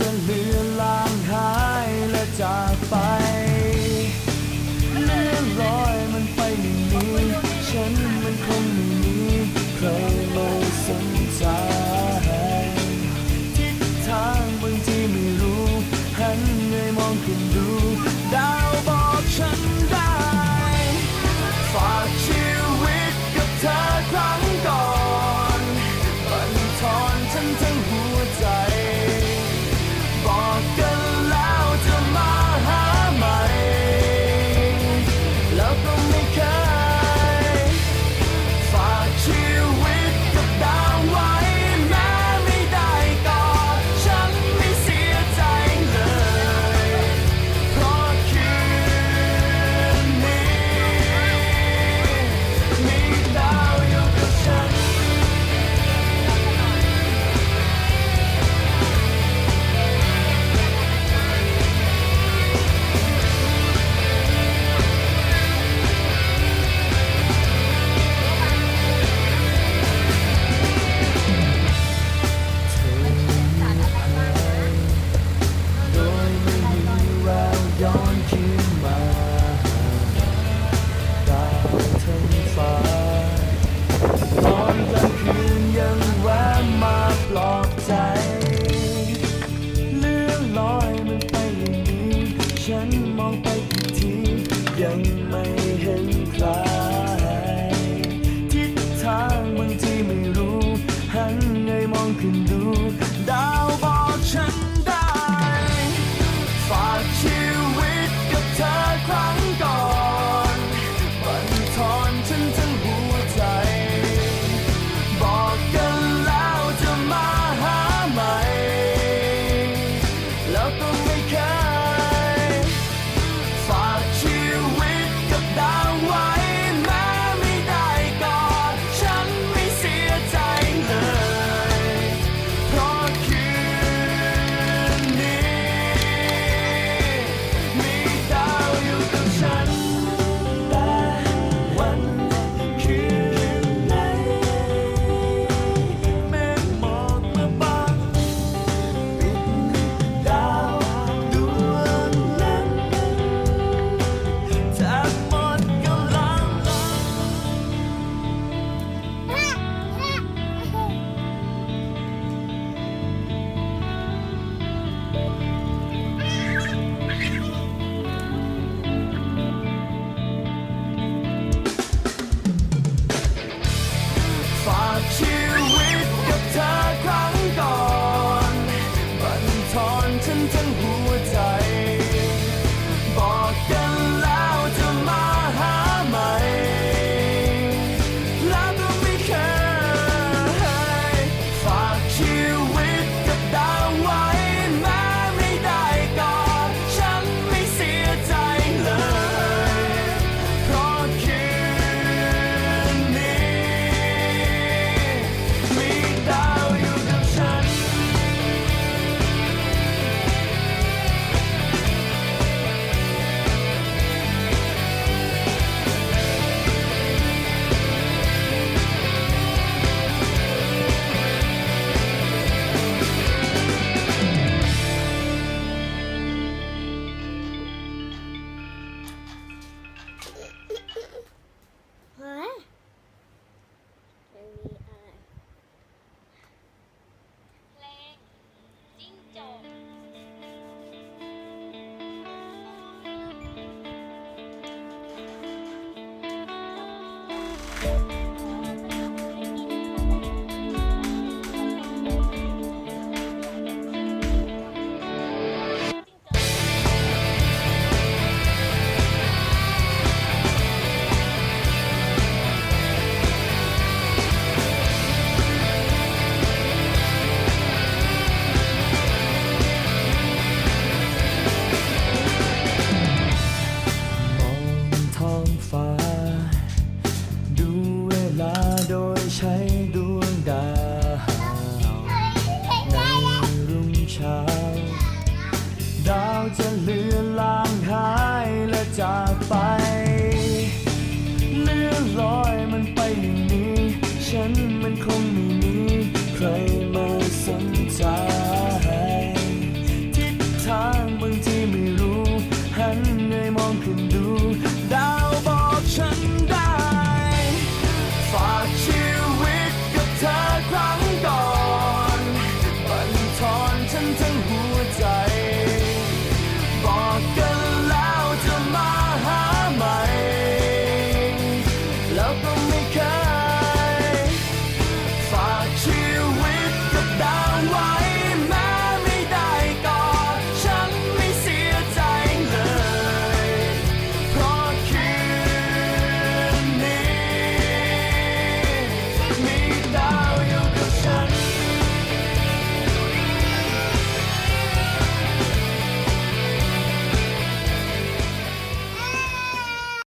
จะเลือนลางหายและจากไปเมื่อรอยมันไปอย่นีฉันมันคงไม่มีใครลาสนใจ dawn. ท้องฟ้า